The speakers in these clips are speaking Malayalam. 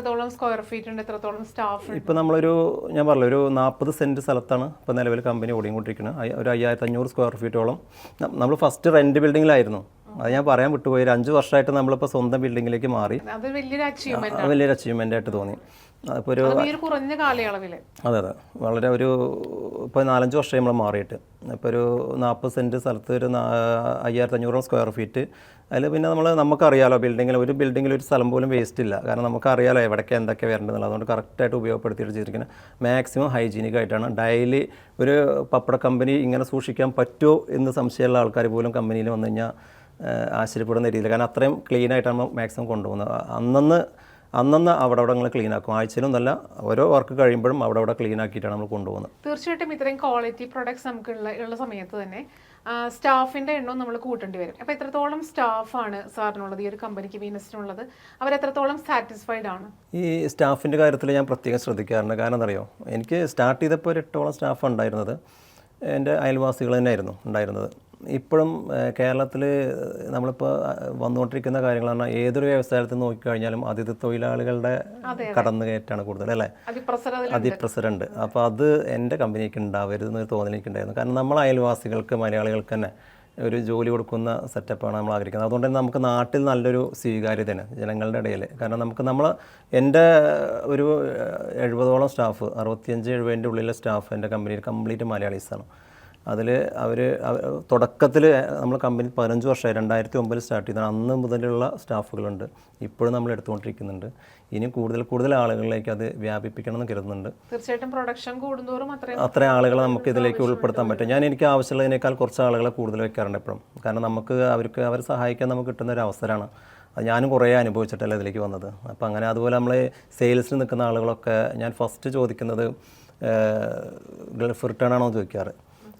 എത്രത്തോളം സ്ക്വയർ ഫീറ്റ് ഉണ്ട് എത്രത്തോളം സ്റ്റാഫ് ഇപ്പോൾ നമ്മളൊരു ഞാൻ പറഞ്ഞു ഒരു നാൽപ്പത് സെന്റ് സ്ഥലത്താണ് ഇപ്പോൾ നിലവിൽ കമ്പനി ഓടിക്കൊണ്ടിരിക്കുന്നത്. ഒരു അയ്യായിരത്തി അഞ്ഞൂറ് സ്ക്വയർ ഫീറ്റോളം നമ്മൾ ഫസ്റ്റ് റെന്റ് ബിൽഡിങ്ങിലായിരുന്നു അത് ഞാൻ പറയാൻ വിട്ടുപോയി. ഒരു അഞ്ച് വർഷമായിട്ട് നമ്മളിപ്പോൾ സ്വന്തം ബിൽഡിങ്ങിലേക്ക് മാറി. വലിയൊരു അച്ചീവ്മെന്റ് ആയിട്ട് തോന്നി. അപ്പോൾ ഒരു കുറഞ്ഞ കാലയളവിൽ അതെ അതെ. വളരെ ഒരു ഇപ്പോൾ നാലഞ്ച് വർഷം നമ്മൾ മാറിയിട്ട്. ഇപ്പോൾ ഒരു നാൽപ്പത് സെന്റ് സ്ഥലത്ത് ഒരു അയ്യായിരത്തി അഞ്ഞൂറ് സ്ക്വയർ ഫീറ്റ് അതിൽ പിന്നെ നമ്മൾ നമുക്കറിയാലോ ബിൽഡിങ്ങിൽ ഒരു ബിൽഡിങ്ങിൽ ഒരു സ്ഥലം പോലും വേസ്റ്റ് ഇല്ല. കാരണം നമുക്കറിയാലോ എവിടേക്ക് എന്തൊക്കെ വരേണ്ടതെന്നുള്ളത് അതുകൊണ്ട് കറക്റ്റായിട്ട് ഉപയോഗപ്പെടുത്തിയിട്ട് ചെയ്തിരിക്കുന്നത് മാക്സിമം ഹൈജീനിക് ആയിട്ടാണ് ഡെയിലി ഒരു പപ്പട കമ്പനി ഇങ്ങനെ സൂക്ഷിക്കാൻ പറ്റുമോ എന്ന് സംശയമുള്ള ആൾക്കാർ പോലും കമ്പനിയിൽ വന്നു കഴിഞ്ഞാൽ ആശ്ചര്യപ്പെടുന്ന രീതിയിൽ കാരണം അത്രയും ക്ലീൻ ആയിട്ടാണ് മാക്സിമം കൊണ്ടുപോകുന്നത്. അന്നന്ന് അന്നന്ന് അവിടെ അവിടെ ക്ലീൻ ആക്കും. നല്ല ഓരോ വർക്ക് കഴിയുമ്പോഴും അവിടെ അവിടെ ക്ലീൻ ആക്കിയിട്ടാണ് നമ്മൾ കൊണ്ടുപോകുന്നത്. തീർച്ചയായിട്ടും ഇത്രയും ക്വാളിറ്റി പ്രൊഡക്ട്സ് നമുക്ക് ഉള്ള ഉള്ള സമയത്ത് തന്നെ സ്റ്റാഫിന്റെ എണ്ണം നമ്മൾ കൂട്ടേണ്ടി വരും. അപ്പോൾ എത്രത്തോളം സ്റ്റാഫാണ് സാറിനുള്ളത്? ഈ ഒരു കമ്പനിക്ക് വീനസിനുള്ളത്. അവർ എത്രത്തോളം സാറ്റിസ്ഫൈഡ് ആണ്? ഈ സ്റ്റാഫിന്റെ കാര്യത്തിൽ ഞാൻ പ്രത്യേകം ശ്രദ്ധിക്കാറുണ്ട്. കാരണം എന്തറിയോ എനിക്ക് സ്റ്റാർട്ട് ചെയ്തപ്പോൾ ഒരു എട്ടോളം സ്റ്റാഫ് ഉണ്ടായിരുന്നത്. എന്റെ അയൽവാസികൾ തന്നെയായിരുന്നു ഉണ്ടായിരുന്നത്. ഇപ്പോഴും കേരളത്തിൽ നമ്മളിപ്പോൾ വന്നുകൊണ്ടിരിക്കുന്ന കാര്യങ്ങൾ പറഞ്ഞാൽ ഏതൊരു വ്യവസായത്തിൽ നോക്കിക്കഴിഞ്ഞാലും അതിഥി തൊഴിലാളികളുടെ കടന്നുകയറ്റാണ് കൂടുതൽ അല്ലേ? അതിപ്രസരണ്ട്. അപ്പോൾ അത് എന്റെ കമ്പനിക്ക് ഉണ്ടാവരുത് എന്നൊരു തോന്നൽ എനിക്കുണ്ടായിരുന്നു. കാരണം നമ്മൾ അയൽവാസികൾക്ക് മലയാളികൾക്ക് തന്നെ ഒരു ജോലി കൊടുക്കുന്ന സെറ്റപ്പാണ് നമ്മൾ ആഗ്രഹിക്കുന്നത്. അതുകൊണ്ട് തന്നെ നമുക്ക് നാട്ടിൽ നല്ലൊരു സ്വീകാര്യതയാണ് ജനങ്ങളുടെ ഇടയിൽ കാരണം നമുക്ക് നമ്മൾ എന്റെ ഒരു എഴുപതോളം സ്റ്റാഫ് അറുപത്തിയഞ്ച് എഴുപതിന്റെ ഉള്ളിലെ സ്റ്റാഫ് എന്റെ കമ്പനിയിൽ കംപ്ലീറ്റ് മലയാളീസാണ്. അതിൽ അവർ തുടക്കത്തിൽ നമ്മൾ കമ്പനി പതിനഞ്ച് വർഷമായി രണ്ടായിരത്തി ഒമ്പതിൽ സ്റ്റാർട്ട് ചെയ്തതാണ്. അന്ന് മുതലുള്ള സ്റ്റാഫുകളുണ്ട്. ഇപ്പോഴും നമ്മൾ എടുത്തുകൊണ്ടിരിക്കുന്നുണ്ട്. ഇനി കൂടുതൽ കൂടുതൽ ആളുകളിലേക്ക് അത് വ്യാപിപ്പിക്കണം എന്ന് കരുതുന്നുണ്ട്. തീർച്ചയായിട്ടും പ്രൊഡക്ഷൻ കൂടുന്തോറും അത്ര ആളുകളെ നമുക്ക് ഇതിലേക്ക് ഉൾപ്പെടുത്താൻ പറ്റും. ഞാൻ എനിക്ക് ആവശ്യമുള്ളതിനേക്കാൾ കുറച്ച് ആളുകളെ കൂടുതൽ വെക്കാറുണ്ട് എപ്പോഴും. കാരണം നമുക്ക് അവർക്ക് അവരെ സഹായിക്കാൻ നമുക്ക് കിട്ടുന്ന ഒരു അവസരമാണ്. അത് ഞാനും കുറേ അനുഭവിച്ചിട്ടല്ല ഇതിലേക്ക് വന്നത്. അപ്പോൾ അങ്ങനെ അതുപോലെ നമ്മൾ സെയിൽസിൽ നിൽക്കുന്ന ആളുകളൊക്കെ ഞാൻ ഫസ്റ്റ് ചോദിക്കുന്നത് ഗൾഫ് റിട്ടേൺ ആണോ എന്ന് ചോദിക്കാറ്.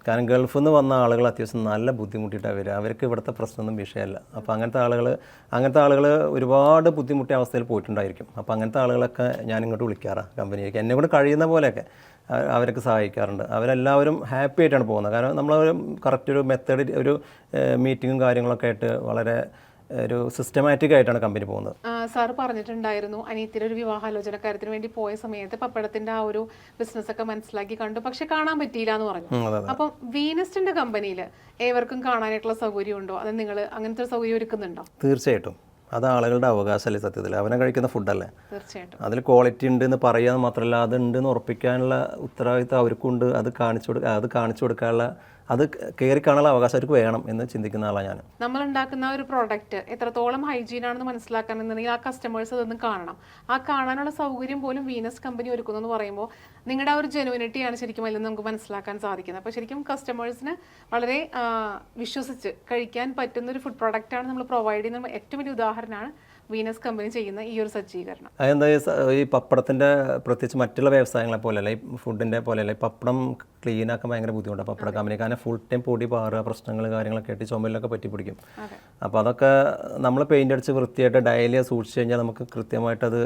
കാരണം ഗൾഫിൽ നിന്ന് വന്ന ആളുകൾ അത്യാവശ്യം നല്ല ബുദ്ധിമുട്ടിയിട്ടാണ് വരിക. അവർക്ക് ഇവിടുത്തെ പ്രശ്നമൊന്നും വിഷയമല്ല. അപ്പോൾ അങ്ങനത്തെ ആളുകൾ അങ്ങനത്തെ ആളുകൾ ഒരുപാട് ബുദ്ധിമുട്ടിയ അവസ്ഥയിൽ പോയിട്ടുണ്ടായിരിക്കും. അപ്പോൾ അങ്ങനത്തെ ആളുകളൊക്കെ ഞാൻ ഇങ്ങോട്ട് വിളിക്കാറാണ് കമ്പനിയിലേക്ക്. എന്നെ കൊണ്ട് കഴിയുന്ന പോലെയൊക്കെ അവരെ അവരൊക്കെ സഹായിക്കാറുണ്ട്. അവരെല്ലാവരും ഹാപ്പി ആയിട്ടാണ് പോകുന്നത്. കാരണം നമ്മളൊരു കറക്റ്റ് ഒരു മെത്തേഡ് ഒരു മീറ്റിങ്ങും കാര്യങ്ങളൊക്കെ ആയിട്ട് വളരെ ഒരു സിസ്റ്റമാറ്റിക് ആയിട്ടാണ് കമ്പനി പോകുന്നത്. സാർ പറഞ്ഞിട്ടുണ്ടായിരുന്നു അനിയത്തിന്റെ ഒരു വിവാഹാലോചന കാര്യത്തിന് വേണ്ടി പോയ സമയത്ത് പപ്പടത്തിന്റെ ആ ഒരു ബിസിനസ് ഒക്കെ മനസ്സിലാക്കി കണ്ടു പക്ഷെ കാണാൻ പറ്റിയില്ല എന്ന് പറഞ്ഞു അപ്പം വീനസ്റ്റിന്റെ കമ്പനിയിൽ ഏവർക്കും കാണാനായിട്ടുള്ള സൗകര്യം ഉണ്ടോ? അത് നിങ്ങൾ അങ്ങനത്തെ ഒരു സൗകര്യം ഒരുക്കുന്നുണ്ടോ? തീർച്ചയായിട്ടും. അത് ആളുകളുടെ അവകാശമല്ലേ സത്യത്തിൽ. അവനെ കഴിക്കുന്ന ഫുഡല്ലേ തീർച്ചയായിട്ടും. അതിൽ ക്വാളിറ്റി ഉണ്ട് എന്ന് പറയാൻ മാത്രമല്ല അതുണ്ട് എന്ന് ഉറപ്പിക്കാനുള്ള ഉത്തരവാദിത്തം അവർക്കുണ്ട്. അത് കാണിച്ചു കൊടുക്കുക അത് കാണിച്ചു കൊടുക്കാനുള്ള അത് കയറി കാണാനുള്ള അവകാശം അവർക്ക് വേണം എന്ന് ചിന്തിക്കുന്ന ആളാണ് ഞാൻ നമ്മൾ ഉണ്ടാക്കുന്ന ഒരു പ്രോഡക്റ്റ് എത്രത്തോളം ഹൈജീൻ ആണെന്ന് മനസ്സിലാക്കണമെന്നുണ്ടെങ്കിൽ ആ കസ്റ്റമേഴ്സ് അതൊന്നും കാണണം. ആ കാണാനുള്ള സൗകര്യം പോലും വീനസ് കമ്പനി ഒരുക്കുന്നു എന്ന് പറയുമ്പോൾ നിങ്ങളുടെ ആ ഒരു ജെനുവിനിറ്റിയാണ് ശരിക്കും അതിൽ നമുക്ക് മനസ്സിലാക്കാൻ സാധിക്കുന്നത്. അപ്പോൾ ശരിക്കും കസ്റ്റമേഴ്സിന് വളരെ വിശ്വസിച്ച് കഴിക്കാൻ പറ്റുന്ന ഒരു ഫുഡ് പ്രോഡക്റ്റാണ് നമ്മൾ പ്രൊവൈഡ് ചെയ്യുന്ന ഏറ്റവും വലിയ ഉദാഹരണമാണ് വീനസ് കമ്പനി ചെയ്യുന്ന ഈ ഒരു സജ്ജീകരണം. അതെന്താ ഈ പപ്പടത്തിന്റെ പപ്പടത്തിന്റെ പ്രത്യേകിച്ച് മറ്റുള്ള വ്യവസായങ്ങളെ പോലെയല്ല ഈ ഫുഡിന്റെ പോലെയല്ല ഈ പപ്പടം ക്ലീൻ ആക്കാൻ ഭയങ്കര ബുദ്ധിമുട്ടാണ് പപ്പട കമ്പനി കാരണം ഫുൾ ടൈം പൊടി പാറുക പ്രശ്നങ്ങൾ കാര്യങ്ങളൊക്കെ ആയിട്ട് ചുമലിലൊക്കെ പറ്റി പിടിക്കും അപ്പൊ അപ്പോൾ അതൊക്കെ നമ്മൾ പെയിന്റ് അടിച്ച് വൃത്തിയായിട്ട് ഡയലി സൂക്ഷിച്ച് കഴിഞ്ഞാൽ നമുക്ക് കൃത്യമായിട്ട് അത്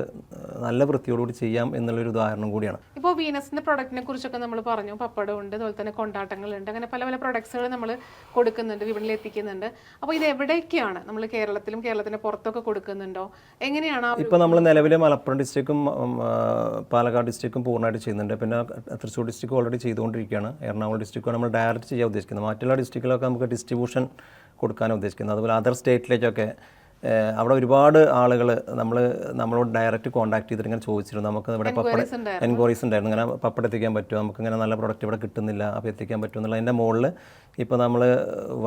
നല്ല വൃത്തിയോടുകൂടി ചെയ്യാം എന്നുള്ളൊരു ഉദാഹരണം കൂടിയാണ്. ഇപ്പോൾ വീനസിന്റെ പ്രൊഡക്റ്റിനെ കുറിച്ചൊക്കെ നമ്മൾ പറഞ്ഞു. പപ്പടം ഉണ്ട് അതുപോലെ തന്നെ കൊണ്ടാട്ടങ്ങളുണ്ട് അങ്ങനെ പല പല പ്രൊഡക്ട്സുകൾ നമ്മൾ കൊടുക്കുന്നുണ്ട് വിപണിയിൽ എത്തിക്കുന്നുണ്ട്. അപ്പോൾ ഇത് എവിടെയൊക്കെയാണ് നമ്മൾ കേരളത്തിലും കേരളത്തിന് പുറത്തൊക്കെ കൊടുക്കുന്നുണ്ടോ എങ്ങനെയാണ് ഇപ്പൊ ഇപ്പോൾ നമ്മൾ നിലവിൽ മലപ്പുറം ഡിസ്ട്രിക്റ്റും പാലക്കാട് ഡിസ്ട്രിക്റ്റും പൂർണമായിട്ട് ചെയ്യുന്നുണ്ട്. പിന്നെ തൃശ്ശൂർ ഡിസ്ട്രിക്റ്റ് ഓൾറെഡി ചെയ്തുകൊണ്ടിരിക്കുകയാണ്. എറണാകുളം ഡിസ്ട്രിക്റ്റ് നമ്മൾ ഡയറക്റ്റ് ചെയ്യാൻ ഉദ്ദേശിക്കുന്നത്. മറ്റുള്ള ഡിസ്ട്രിക്റ്റിലൊക്കെ നമുക്ക് ഡിസ്ട്രിബ്യൂഷൻ കൊടുക്കാനാണ് ഉദ്ദേശിക്കുന്നത്. അതുപോലെ അതർ സ്റ്റേറ്റിലേക്കൊക്കെ അവിടെ ഒരുപാട് ആളുകൾ നമ്മൾ നമ്മളോട് ഡയറക്റ്റ് കോൺടാക്ട് ചെയ്തിട്ട് ഇങ്ങനെ ചോദിച്ചിരുന്നു. നമുക്ക് ഇവിടെ പപ്പട എൻക്വയറീസ് ഉണ്ടായിരുന്നു. ഇങ്ങനെ പപ്പട എത്തിക്കാൻ പറ്റുമോ? നമുക്ക് ഇങ്ങനെ നല്ല പ്രൊഡക്റ്റ് ഇവിടെ കിട്ടുന്നില്ല. അപ്പോൾ എത്തിക്കാൻ പറ്റുമോ എന്നുള്ളതിന്റെ മുകളിൽ ഇപ്പോൾ നമ്മൾ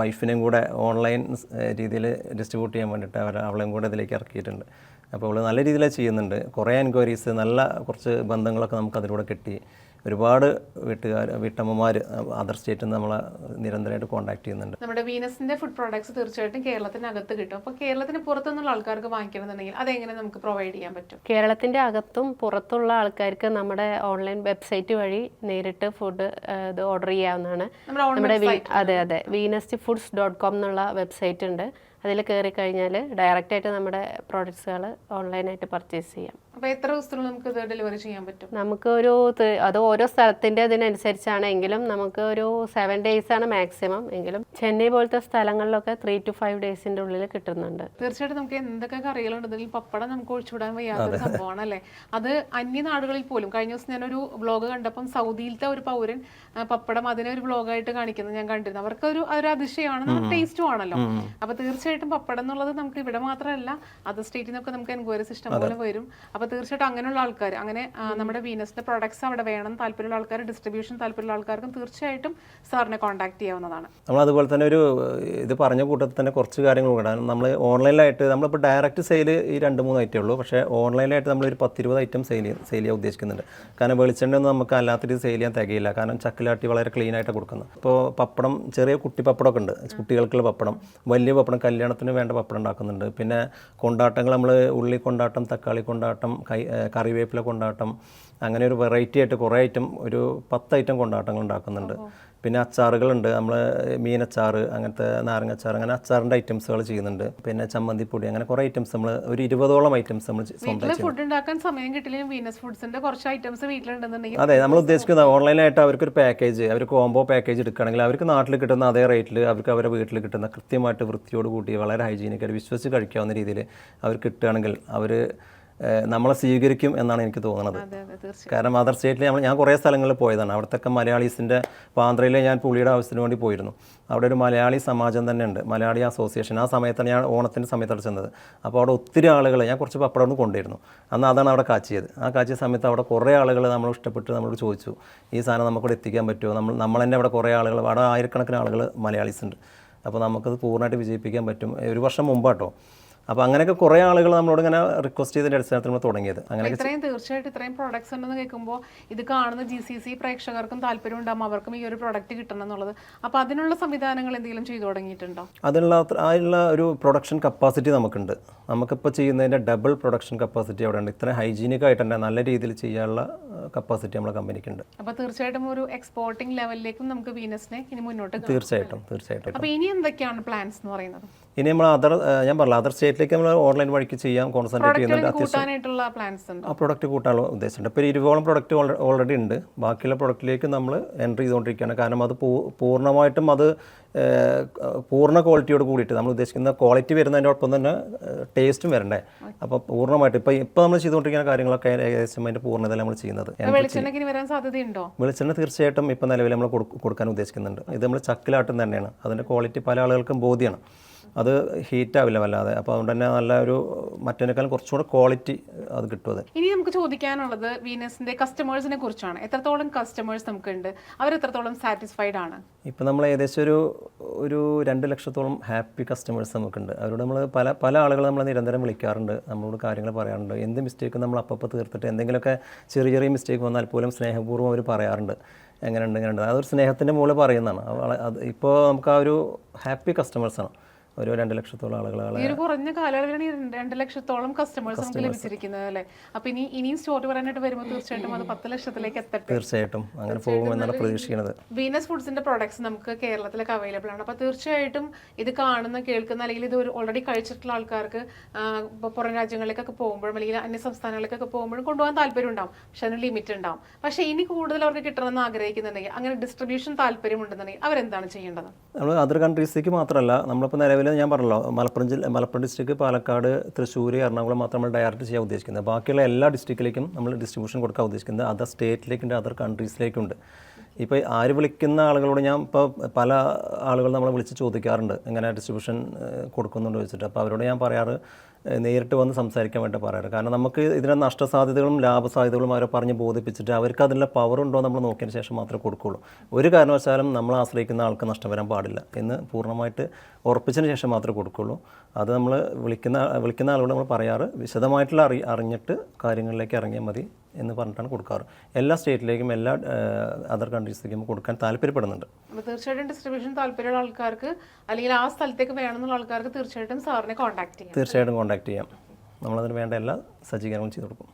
വൈഫിനെയും കൂടെ ഓൺലൈൻ രീതിയിൽ ഡിസ്ട്രിബ്യൂട്ട് ചെയ്യാൻ വേണ്ടിയിട്ട് അവർ അവളെയും കൂടെ ഇതിലേക്ക് ഇറക്കിയിട്ടുണ്ട്. അപ്പോൾ അവൾ നല്ല രീതിയിൽ ചെയ്യുന്നുണ്ട്. കുറേ എൻക്വയറീസ് നല്ല കുറച്ച് ബന്ധങ്ങളൊക്കെ നമുക്ക് അതിലൂടെ കിട്ടി. ഒരുപാട് വീട്ടുകാർ വീട്ടമ്മമാർ അതർ സ്റ്റേറ്റിൽ നിന്ന് നമ്മളെ നിരന്തരമായിട്ട് കോൺടാക്ട് ചെയ്യുന്നുണ്ട്. നമ്മുടെ വീനസിന്റെ ഫുഡ് പ്രോഡക്ട്സ് തീർച്ചയായിട്ടും കേരളത്തിനകത്ത് കിട്ടും. അപ്പോൾ കേരളത്തിന് പുറത്തുനിന്നുള്ള ആൾക്കാർക്ക് വാങ്ങിക്കണമെന്നുണ്ടെങ്കിൽ അതെങ്ങനെ നമുക്ക് പ്രൊവൈഡ് ചെയ്യാൻ പറ്റും? കേരളത്തിന്റെ അകത്തും പുറത്തുള്ള ആൾക്കാർക്ക് നമ്മുടെ ഓൺലൈൻ വെബ്സൈറ്റ് വഴി നേരിട്ട് ഫുഡ് ഇത് ഓർഡർ ചെയ്യാവുന്നതാണ്. നമ്മുടെ അതെ അതെ. വീനസ്റ്റ് ഫുഡ്സ് ഡോട്ട് കോം എന്നുള്ള വെബ്സൈറ്റ് ഉണ്ട്. അതിൽ കയറി കഴിഞ്ഞാൽ ഡയറക്റ്റായിട്ട് നമ്മുടെ പ്രോഡക്ട്സുകൾ ഓൺലൈനായിട്ട് പർച്ചേസ് ചെയ്യാം. അപ്പൊ എത്ര ദിവസത്തിനുള്ളിൽ നമുക്ക് ഇത് ഡെലിവറി ചെയ്യാൻ പറ്റും? നമുക്ക് ഒരു അത് ഓരോ സ്ഥലത്തിന്റെ ഇതിനനുസരിച്ചാണെങ്കിലും നമുക്ക് ഒരു സെവൻ ഡേയ്സ് ആണ് മാക്സിമം എങ്കിലും ചെന്നൈ പോലത്തെ സ്ഥലങ്ങളിലൊക്കെ ത്രീ ടു ഫൈവ് ഡേയ്സിന്റെ ഉള്ളിൽ കിട്ടുന്നുണ്ട്. തീർച്ചയായിട്ടും നമുക്ക് എന്തൊക്കെ കറികളുണ്ടെങ്കിൽ പപ്പടം നമുക്ക് ഒഴിച്ചുവിടാൻ വയ്യാത്തൊരു സംഭവമാണ് അല്ലേ അത് നാടുകളിൽ പോലും കഴിഞ്ഞ ദിവസം ഞാൻ ഒരു വ്ളോഗ് കണ്ടപ്പം സൗദിയിലത്തെ ഒരു പൗരൻ പപ്പടം അതിനെ ഒരു വ്ളോഗായിട്ട് കാണിക്കുന്നത് ഞാൻ കണ്ടിരുന്നു. അവർക്ക് ഒരു ഒരു അതിശയമാണ്. നമുക്ക് ടേസ്റ്റും ആണല്ലോ അപ്പൊ തീർച്ചയായിട്ടും പപ്പടം എന്നുള്ളത് നമുക്ക് ഇവിടെ മാത്രമല്ല അതർ സ്റ്റേറ്റിൽ നിന്നൊക്കെ നമുക്ക് എൻക്വയറി സിസ്റ്റം പോലെ വരും. അപ്പൊ തീർച്ചയായിട്ടും അങ്ങനെയുള്ള ആൾക്കാർ അങ്ങനെ നമ്മുടെ വീനസിന്റെ പ്രൊഡക്ട്സ് അവിടെ വേണം താല്പര്യമുള്ള ആൾക്കാർ ഡിസ്ട്രിബ്യൂഷൻ താല്പര്യമുള്ള ആൾക്കാർക്കും തീർച്ചയായിട്ടും സാറിനെ കോൺടാക്ട് ചെയ്യാവുന്നതാണ്. നമ്മൾ അതുപോലെ തന്നെ ഒരു ഇത് പറഞ്ഞ കൂട്ടത്തിൽ തന്നെ കുറച്ച് കാര്യങ്ങൾ കൂടെ നമ്മൾ ഓൺലൈനിലായിട്ട് നമ്മളിപ്പോൾ ഡയറക്റ്റ് സെയിൽ ഈ രണ്ട് മൂന്ന് ഐറ്റേ ഉള്ളൂ. പക്ഷേ ഓൺലൈനിലായിട്ട് നമ്മളൊരു പത്തിരുപത് ഐറ്റം സെയിൽ സെയിൽ ചെയ്യാൻ ഉദ്ദേശിക്കുന്നുണ്ട്. കാരണം വെളിച്ചെണ്ണയൊന്നും നമുക്ക് അല്ലാത്ത രീതി സെയിൽ ചെയ്യാൻ തികയില്ല. കാരണം ചക്കിലാട്ടി വളരെ ക്ലീൻ ആയിട്ട് കൊടുക്കുന്നത്. ഇപ്പോൾ പപ്പടം ചെറിയ കുട്ടി പപ്പടമൊക്കെ ഉണ്ട്. കുട്ടികൾക്കുള്ള പപ്പടം വലിയ പപ്പടം കല്യാണത്തിന് വേണ്ട പപ്പടം ഉണ്ടാക്കുന്നുണ്ട്. പിന്നെ കൊണ്ടാട്ടങ്ങൾ നമ്മൾ ഉള്ളി കൊണ്ടാട്ടം തക്കാളി കൊണ്ടാട്ടം കൈ കറിവേപ്പില കൊണ്ടാട്ടം അങ്ങനെ ഒരു വെറൈറ്റി ആയിട്ട് കുറേ ഐറ്റം ഒരു പത്ത് ഐറ്റം കൊണ്ടാട്ടങ്ങൾ ഉണ്ടാക്കുന്നുണ്ട്. പിന്നെ അച്ചാറുകളുണ്ട്. നമ്മൾ മീനച്ചാറ് അങ്ങനത്തെ നാരങ്ങച്ചാറ് അങ്ങനെ അച്ചാറിന്റെ ഐറ്റംസുകൾ ചെയ്യുന്നുണ്ട്. പിന്നെ ചമ്മന്തിപ്പൊടി അങ്ങനെ കുറേ ഐറ്റംസ് നമ്മൾ ഒരു ഇരുപതോളം ഐറ്റംസ് നമ്മൾ സ്വന്തം ഫുഡ് ഉണ്ടാക്കാൻ സമയം കിട്ടില്ലെങ്കിൽ വീനസ് ഫുഡ്സിന്റെ കുറച്ച് ഐറ്റംസ് വീട്ടിലുണ്ടെന്നുണ്ടെങ്കിൽ അതെ നമ്മൾ ഉദ്ദേശിക്കുന്നത് ഓൺലൈനായിട്ട് അവർക്കൊരു പാക്കേജ് അവർ കോംബോ പാക്കേജ് എടുക്കുകയാണെങ്കിൽ അവർക്ക് നാട്ടിൽ കിട്ടുന്ന അതേ റേറ്റിൽ അവർക്ക് അവരുടെ വീട്ടിൽ കിട്ടുന്ന കൃത്യമായിട്ട് വൃത്തിയോട് കൂടി വളരെ ഹൈജീനിക് ആയിട്ട് വിശ്വസിച്ച് കഴിക്കാവുന്ന രീതിയിൽ അവർ കിട്ടുകയാണെങ്കിൽ അവർ നമ്മളെ സ്വീകരിക്കും എന്നാണ് എനിക്ക് തോന്നുന്നത് കാരണം അതർ സ്റ്റേറ്റിൽ നമ്മൾ ഞാൻ കുറേ സ്ഥലങ്ങളിൽ പോയതാണ്. അവിടുത്തെ മലയാളീസിന്റെ പാന്ത്രയിൽ ഞാൻ പുളിയുടെ ആവശ്യത്തിന് വേണ്ടി പോയിരുന്നു. അവിടെ ഒരു മലയാളി സമാജം തന്നെ ഉണ്ട് മലയാളി അസോസിയേഷൻ ആ സമയത്താണ് ഞാൻ ഓണത്തിന്റെ സമയത്താണ് ചെന്നത്. അപ്പോൾ അവിടെ ഒത്തിരി ആളുകൾ ഞാൻ കുറച്ച് പപ്പടം ഒന്ന് കൊണ്ടുവരുന്നു. അന്ന് അതാണ് അവിടെ കാച്ചിയത്. ആ കാച്ചിയ സമയത്ത് അവിടെ കുറേ ആളുകൾ നമ്മൾ ഇഷ്ടപ്പെട്ട് നമ്മളോട് ചോദിച്ചു ഈ സാധനം നമുക്കിവിടെ എത്തിക്കാൻ പറ്റുമോ? നമ്മൾ നമ്മൾ തന്നെ അവിടെ കുറേ ആളുകൾ അവിടെ ആയിരക്കണക്കിന് ആളുകൾ മലയാളീസ് ഉണ്ട്. അപ്പോൾ നമുക്കത് പൂർണമായിട്ട് വിജയിപ്പിക്കാൻ പറ്റും. ഒരു വർഷം മുമ്പാട്ടോ. അപ്പോൾ അങ്ങനെയൊക്കെ കുറേ ആളുകൾ നമ്മളോട് ഇങ്ങനെ റിക്വസ്റ്റ് ചെയ്തതിന്റെ അടിസ്ഥാനത്തിൽ നമ്മൾ തുടങ്ങിയത്. അങ്ങനെ ഇത്രയും തീർച്ചയായിട്ടും ഇത്രയും പ്രോഡക്ട്സ് ഉണ്ടെന്ന് കേൾക്കുമ്പോൾ ഇത് കാണുന്ന ജി സി സി പ്രേക്ഷകർക്കും താല്പര്യം ഉണ്ടാകും അവർക്കും ഈ ഒരു പ്രോഡക്റ്റ് കിട്ടണം എന്നുള്ളത്. അപ്പോൾ അതിനുള്ള സംവിധാനങ്ങൾ എന്തെങ്കിലും ചെയ്തു തുടങ്ങിയിട്ടുണ്ടോ? അതിനുള്ള അതിനുള്ള ഒരു പ്രൊഡക്ഷൻ കപ്പാസിറ്റി നമുക്കുണ്ട്. നമുക്കിപ്പോൾ ചെയ്യുന്നതിന്റെ ഡബിൾ പ്രൊഡക്ഷൻ കപ്പാസിറ്റി അവിടെ ഉണ്ട് ഇത്ര ഹൈജീനിക് ആയിട്ട് തന്നെ നല്ല രീതിയിൽ ചെയ്യാനുള്ള കപ്പാസിറ്റി നമ്മുടെ കമ്പനിക്കുണ്ട്. അപ്പോൾ തീർച്ചയായിട്ടും ഒരു എക്സ്പോർട്ടിംഗ് ലെവലിലേക്കും നമുക്ക് വീനസിനെ ഇനി മുന്നോട്ട്. തീർച്ചയായിട്ടും തീർച്ചയായിട്ടും. അപ്പോൾ ഇനി എന്തൊക്കെയാണ് പ്ലാൻസ് എന്ന് പറയുന്നത്? ഇനി നമ്മൾ അതർ ഞാൻ പറഞ്ഞില്ല അതർ സ്റ്റേറ്റിലേക്ക് നമ്മൾ ഓൺലൈൻ വഴിക്ക് ചെയ്യാൻ കോൺസെൻട്രേറ്റ് ചെയ്യുന്നുണ്ട്. അത്യാവശ്യം ആ പ്രൊഡക്റ്റ് കൂട്ടാനുള്ള ഉദ്ദേശമുണ്ട്. ഇപ്പോൾ ഇരുപതോളം പ്രൊഡക്റ്റ് ഓൾറെഡി ഉണ്ട്. ബാക്കിയുള്ള പ്രൊഡക്റ്റിലേക്ക് നമ്മൾ എൻട്രി ചെയ്തുകൊണ്ടിരിക്കുകയാണ്. കാരണം അത് പൂർണമായിട്ടും അത് പൂർണ ക്വാളിറ്റിയോട് കൂടിയിട്ട് നമ്മൾ ഉദ്ദേശിക്കുന്ന ക്വാളിറ്റി വരുന്നതിനോടൊപ്പം തന്നെ ടേസ്റ്റും വരണ്ടേ. അപ്പോൾ പൂർണമായിട്ട് ഇപ്പോൾ ഇപ്പോൾ നമ്മൾ ചെയ്തുകൊണ്ടിരിക്കുന്ന കാര്യങ്ങളൊക്കെ ഏകദേശം അതിന്റെ പൂർണത നമ്മൾ ചെയ്യുന്നത്. വെളിച്ചെണ്ണ തീർച്ചയായിട്ടും ഇപ്പോൾ നിലവിൽ നമ്മൾ കൊടുക്കാൻ ഉദ്ദേശിക്കുന്നുണ്ട്. ഇത് നമ്മൾ ചക്കിലാട്ടും തന്നെയാണ്. അതിന്റെ ക്വാളിറ്റി പല ആളുകൾക്കും ബോധ്യമാണ് അത് ഹീറ്റാവില്ല വല്ലാതെ. അപ്പോൾ അതുകൊണ്ട് തന്നെ നല്ല ഒരു മറ്റേനേക്കാളും കുറച്ചുകൂടെ ക്വാളിറ്റി അത് കിട്ടും അത്. ഇനി നമുക്ക് ചോദിക്കാനുള്ളത് വീനസിന്റെ കസ്റ്റമേഴ്സിനെ കുറിച്ചാണ്. എത്രത്തോളം കസ്റ്റമേഴ്സ് നമുക്കുണ്ട്? അവർ എത്രത്തോളം സാറ്റിസ്ഫൈഡ് ആണ്? ഇപ്പം നമ്മൾ ഏകദേശം ഒരു ഒരു രണ്ട് ലക്ഷത്തോളം ഹാപ്പി കസ്റ്റമേഴ്സ് നമുക്കുണ്ട്. അവരോട് നമ്മൾ പല പല ആളുകൾ നമ്മൾ നിരന്തരം വിളിക്കാറുണ്ട്. നമ്മളോട് കാര്യങ്ങൾ പറയാറുണ്ട്. എന്ത് മിസ്റ്റേക്ക് നമ്മൾ അപ്പോൾ തീർത്തിട്ട് എന്തെങ്കിലുമൊക്കെ ചെറിയ ചെറിയ മിസ്റ്റേക്ക് വന്നാൽ പോലും സ്നേഹപൂർവം അവർ പറയാറുണ്ട്. എങ്ങനെയുണ്ട് എങ്ങനെയുണ്ട്. അതൊരു സ്നേഹത്തിന്റെ മുകളിൽ പറയുന്നതാണ്. അത് ഇപ്പോൾ നമുക്ക് ആ ഒരു ഹാപ്പി കസ്റ്റമേഴ്സാണ്. ഒരു രണ്ട് ലക്ഷത്തോളം ആളുകളാണ് ഈ ഒരു കുറഞ്ഞ കാലയളവിലാണ് ഈ രണ്ട് ലക്ഷത്തോളം കസ്റ്റമേഴ്സ് നമുക്ക് ലഭിച്ചിരിക്കുന്നത് അല്ലേ? അപ്പൊ ഇനി ഇനിയും സ്റ്റോർ പറയാനായിട്ട് വരുമ്പോൾ തീർച്ചയായിട്ടും അത് പത്ത് ലക്ഷത്തിലേക്ക് എത്തട്ടെ. തീർച്ചയായിട്ടും. അങ്ങനെ പോകുമെന്നാണ് പ്രതീക്ഷിക്കുന്നത്. വീനസ് ഫുഡ്സിന്റെ പ്രോഡക്ട്സ് നമുക്ക് കേരളത്തിലൊക്കെ അവൈലബിൾ ആണ്. അപ്പോൾ തീർച്ചയായിട്ടും ഇത് കാണുന്ന കേൾക്കുന്ന അല്ലെങ്കിൽ ഇത് ഒരു ഓൾറെഡി കഴിച്ചിട്ടുള്ള ആൾക്കാർക്ക് പുറം രാജ്യങ്ങളിലേക്കൊക്കെ പോകുമ്പോഴും അല്ലെങ്കിൽ അന്യ സംസ്ഥാനങ്ങളിലേക്കൊക്കെ പോകുമ്പോഴും കൊണ്ടുപോകാൻ താല്പര്യം ഉണ്ടാവും. പക്ഷെ അതിന് ലിമിറ്റ് ഉണ്ടാവും. പക്ഷേ ഇനി കൂടുതൽ അവർക്ക് കിട്ടണമെന്ന് ആഗ്രഹിക്കുന്നുണ്ടെങ്കിൽ അങ്ങനെ ഡിസ്ട്രിബ്യൂഷൻ താല്പര്യം ഉണ്ടെന്നുണ്ടെങ്കിൽ അവരെന്താണ് ചെയ്യേണ്ടത്? നമ്മൾ അതർ കൺട്രീസിലേക്ക് മാത്രമല്ല നമ്മളിപ്പോൾ നിലവിൽ ഞാൻ പറഞ്ഞല്ലോ. മലപ്പുറം ജില്ല മലപ്പുറം ഡിസ്ട്രിക്ട് പാലക്കാട് തൃശ്ശൂർ എറണാകുളം മാത്രം നമ്മൾ ഡയറക്റ്റ് ചെയ്യാൻ ഉദ്ദേശിക്കുന്നത്. ബാക്കിയുള്ള എല്ലാ ഡിസ്ട്രിക്റ്റിലേക്കും നമ്മൾ ഡിസ്ട്രിബ്യൂഷൻ കൊടുക്കാൻ ഉദ്ദേശിക്കുന്നത് അതർ സ്റ്റേറ്റിലേക്കുണ്ട് അതർ കൺട്രീസിലേക്കുണ്ട് ഇപ്പോൾ ആര് വിളിക്കുന്ന ആളുകളോട് ഞാൻ ഇപ്പോൾ പല ആളുകൾ നമ്മളെ വിളിച്ച് ചോദിക്കാറുണ്ട്. എങ്ങനെ ഡിസ്ട്രിബ്യൂഷൻ കൊടുക്കുന്നുണ്ട് വെച്ചിട്ട്. അപ്പോൾ അവരോട് ഞാൻ പറയാറ് നേരിട്ട് വന്ന് സംസാരിക്കാൻ വേണ്ടി പറയാറ്. കാരണം നമുക്ക് ഇതിന്റെ നഷ്ടസാധ്യതകളും ലാഭസാധ്യതകളും അവരെ പറഞ്ഞ് ബോധിപ്പിച്ചിട്ട് അവർക്ക് അതിനുള്ള പവർ ഉണ്ടോ നമ്മൾ നോക്കിയതിന് ശേഷം മാത്രമേ കൊടുക്കുകയുള്ളൂ ഒരു കാരണവശാലും നമ്മൾ ആശ്രയിക്കുന്ന ആൾക്ക് നഷ്ടം വരാൻ പാടില്ല എന്ന് പൂർണമായിട്ട് ഉറപ്പിച്ചതിന് ശേഷം മാത്രമേ കൊടുക്കുകയുള്ളൂ അത് നമ്മൾ വിളിക്കുന്ന വിളിക്കുന്ന ആളോട് നമ്മൾ പറയാറ്. വിശദമായിട്ടുള്ള അറി അറിഞ്ഞിട്ട് കാര്യങ്ങളിലേക്ക് ഇറങ്ങിയാൽ മതി. എന്ന് പറഞ്ഞിട്ടാണ് കൊടുക്കാറ്. എല്ലാ സ്റ്റേറ്റിലേക്കും എല്ലാ അതർ കൺട്രീസിലേക്കും കൊടുക്കാൻ താല്പര്യപ്പെടുന്നുണ്ട്. തീർച്ചയായിട്ടും ഡിസ്ട്രിബ്യൂഷൻ താല്പര്യമുള്ള ആൾക്കാർക്ക് അല്ലെങ്കിൽ ആ സ്ഥലത്തേക്ക് വേണമെന്നുള്ള ആൾക്കാർക്ക് തീർച്ചയായിട്ടും സാറിനെ കോൺടാക്ട് ചെയ്യാം. തീർച്ചയായിട്ടും കോൺടാക്ട് ചെയ്യാം. നമ്മളതിന് വേണ്ട എല്ലാ സജ്ജീകരണങ്ങളും ചെയ്തു കൊടുക്കും.